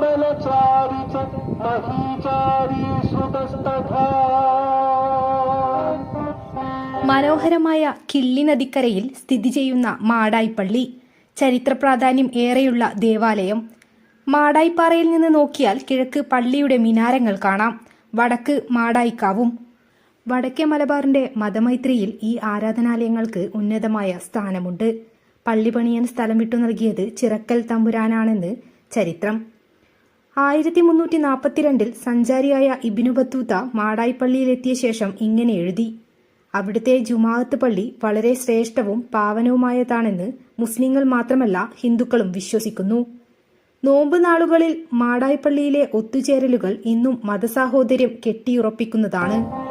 बलचारी च महीचारी श्रुतस्तथा മനോഹരമായ കിള്ളി നദിക്കരയിൽ സ്ഥിതി ചെയ്യുന്ന മാടായിപ്പള്ളി ചരിത്ര പ്രാധാന്യം ഏറെയുള്ള ദേവാലയം മാടായിപ്പാറയിൽ നിന്ന് നോക്കിയാൽ കിഴക്ക് പള്ളിയുടെ മിനാരങ്ങൾ കാണാം വടക്ക് മാടായിക്കാവും വടക്കേ മലബാറിന്റെ മതമൈത്രിയിൽ ഈ ആരാധനാലയങ്ങൾക്ക് ഉന്നതമായ സ്ഥാനമുണ്ട് പള്ളി പണിയാൻ സ്ഥലം വിട്ടു നൽകിയത് ചിറക്കൽ തമ്പുരാനാണെന്ന് ചരിത്രം. ആയിരത്തി മുന്നൂറ്റി നാൽപ്പത്തിരണ്ടിൽ സഞ്ചാരിയായ ഇബിനു ബത്തൂത്ത മാടായിപ്പള്ളിയിലെത്തിയ ശേഷം ഇങ്ങനെ എഴുതി. അവിടുത്തെ ജുമാഅത്ത് പള്ളി വളരെ ശ്രേഷ്ഠവും പാവനവുമായതാണെന്ന് മുസ്ലിങ്ങൾ മാത്രമല്ല ഹിന്ദുക്കളും വിശ്വസിക്കുന്നു. നോമ്പ് നാളുകളിൽ മാടായിപ്പള്ളിയിലെ ഒത്തുചേരലുകൾ ഇന്നും മതസാഹോദര്യം കെട്ടിയുറപ്പിക്കുന്നതാണ്.